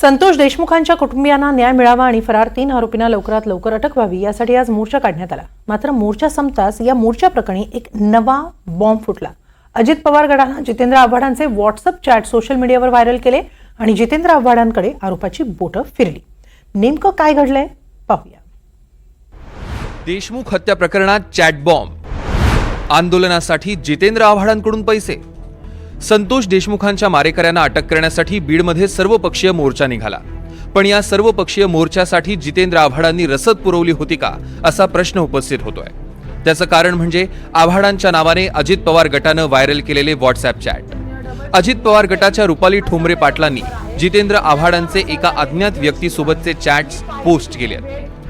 संतोष देशमुखांच्या कुटुंबियांना न्याय मिळावा आणि फरार तीन आरोपींना लवकरात लवकर अटक व्हावी यासाठी आज मोर्चा काढण्यात आला. मात्र मोर्चा संपताच या मोर्चा प्रकरणी एक नवा बॉम्ब फुटला. अजित पवार गटानं जितेंद्र आव्हाडांचे व्हॉट्सअप चॅट सोशल मीडियावर व्हायरल केले आणि जितेंद्र आव्हाडांकडे आरोपाची बोटं फिरली. नेमकं काय घडलंय? पाहूया. देशमुख हत्या प्रकरणात चॅट बॉम्ब. आंदोलनासाठी जितेंद्र आव्हाडांकडून पैसे. संतोष देशमुखांच्या मारेकऱ्यांना अटक करण्यासाठी बीडमध्ये सर्वपक्षीय मोर्चा निघाला. पण या सर्वपक्षीय मोर्चासाठी जितेंद्र आव्हाडांनी रसद पुरवली होती का असा प्रश्न उपस्थित होतोय. त्याचं कारण म्हणजे आव्हाडांच्या नावाने अजित पवार गटानं व्हायरल केलेले व्हॉट्सअप चॅट. अजित पवार गटाच्या रुपाली ठोंबरे पाटलांनी जितेंद्र आव्हाडांचे एका अज्ञात व्यक्तीसोबतचे चॅट्स पोस्ट केले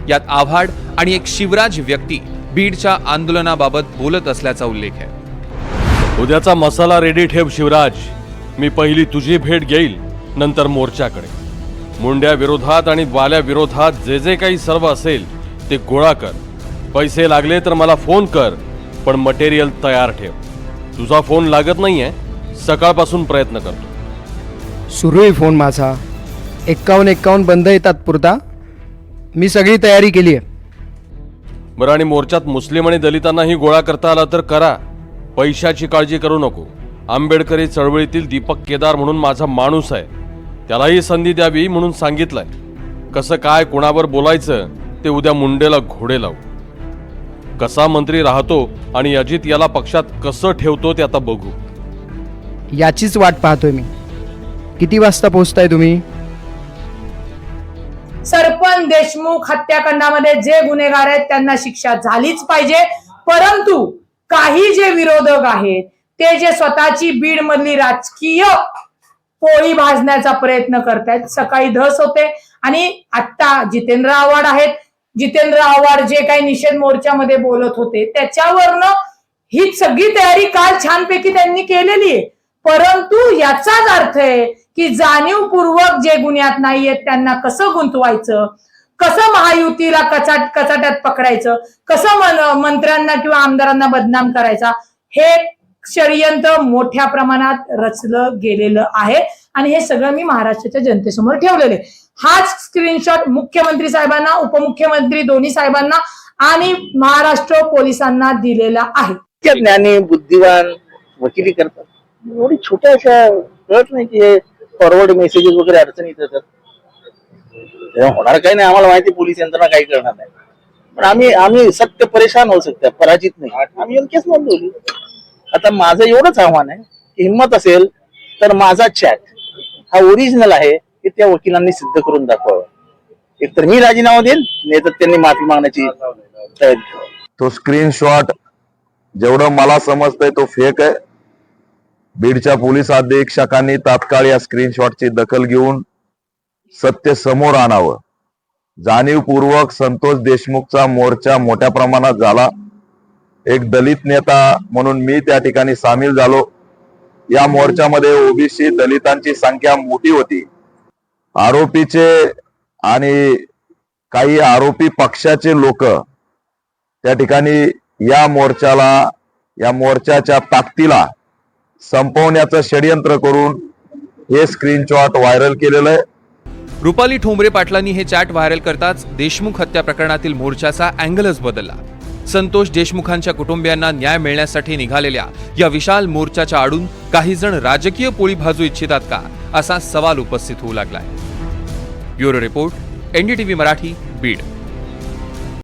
यात आव्हाड आणि एक शिवराज व्यक्ती बीडच्या आंदोलनाबाबत बोलत असल्याचा उल्लेख आहे. उद्याचा मसाला रेडी ठेव शिवराज. मी पहिली तुझी भेट घेईल नंतर मोर्चाकडे. मुंड्या विरोधात आणि बाल्या विरोधात जे जे काही सर्व असेल ते गोळा कर. पैसे लागले तर मला फोन कर पण मटेरियल तयार ठेव. तुझा फोन लागत नाहीये सकाळपासून प्रयत्न करतो. सुरू आहे फोन माझा. एक्कावन्न एक्कावन्न बंद येतात पुरता. मी सगळी तयारी केली आहे बरं आणि मोर्चात मुस्लिम आणि दलितांनाही गोळा करता आला तर करा. पैशाची काळजी करू नको. आंबेडकरी चळवळीतील दीपक केदार म्हणून माझा माणूस आहे. त्यालाही संधी द्यावी म्हणून सांगितलंय. कसं काय कोणावर बोलायचं ते उद्या मुंडेला घोडे लावू. कसा मंत्री राहतो आणि अजित याला पक्षात कसं ठेवतो ते आता बघू. याचीच वाट पाहतोय मी. किती वाजता पोहोचताय तुम्ही? सरपंच देशमुख हत्याकांडामध्ये जे गुन्हेगार आहेत त्यांना शिक्षा झालीच पाहिजे. परंतु काही जे विरोधक आहेत ते जे स्वतःची बीड मधली राजकीय पोळी भाजण्याचा प्रयत्न करतायत. सकाळी धस होते आणि आता जितेंद्र आव्हाड आहेत. जितेंद्र आव्हाड जे काही निषेध मोर्चामध्ये बोलत होते त्याच्यावरनं ही सगळी तयारी काल छानपैकी त्यांनी केलेली आहे. परंतु याचाच अर्थ आहे की जाणीवपूर्वक जे गुन्ह्यात नाहीयेत त्यांना कसं गुंतवायचं? कसं महायुतीला कचाट कचाट्यात पकडायचं? कसं मंत्र्यांना किंवा आमदारांना बदनाम करायचा? हे षडयंत्र मोठ्या प्रमाणात रचलं गेलेलं आहे. आणि हे सगळं मी महाराष्ट्राच्या जनतेसमोर ठेवलेलं आहे. हाच स्क्रीनशॉट मुख्यमंत्री साहेबांना उपमुख्यमंत्री दोन्ही साहेबांना आणि महाराष्ट्र पोलिसांना दिलेला आहे. ज्ञानी बुद्धिवान वकिली करतात. एवढी छोट्याशा कळत नाही की हे फॉरवर्ड मेसेजेस वगैरे अडचणी येतात. होणार काही नाही आम्हाला माहिती पोलीस यंत्रणा काही करणार नाही. पण आम्ही आम्ही सत्य परेशान होऊ शकतो पराजित नाही. आम्ही केस नोंदवली आता माझं एवढंच आव्हान आहे की हिंमत असेल तर माझा चॅट हा ओरिजिनल आहे हे त्या वकिलांनी सिद्ध करून दाखवावं. एकतर मी राजीनामा देईन नाही तर त्यांनी माफी मागण्याची तयारी तो स्क्रीनशॉट जेवढं मला समजतंय तो फेक आहे. बीडच्या पोलीस अधीक्षकांनी तात्काळ या स्क्रीनशॉटची दखल घेऊन सत्य समोर आणावं. जाणीवपूर्वक संतोष देशमुखचा मोर्चा मोठ्या प्रमाणात झाला. एक दलित नेता म्हणून मी त्या ठिकाणी सामील झालो. या मोर्चामध्ये ओबीसी दलितांची संख्या मोठी होती. आरोपीचे आणि काही आरोपी पक्षाचे लोक त्या ठिकाणी या मोर्चाला या मोर्चाच्या ताकदीला संपवण्याचं षडयंत्र करून हे स्क्रीनशॉट व्हायरल केलेलं आहे. रुपाली ठोंबरे पाटलांनी हे चॅट व्हायरल करताच देशमुख हत्या प्रकरणातील मोर्चाचा अँगलच बदलला. संतोष देशमुखांच्या कुटुंबियांना न्याय मिळण्यासाठी निघालेल्या या विशाल मोर्चाच्या आडून काही जण राजकीय पोळी भाजू इच्छितात का असा सवाल उपस्थित होऊ लागलाय. Bureau report NDTV Marathi Beed.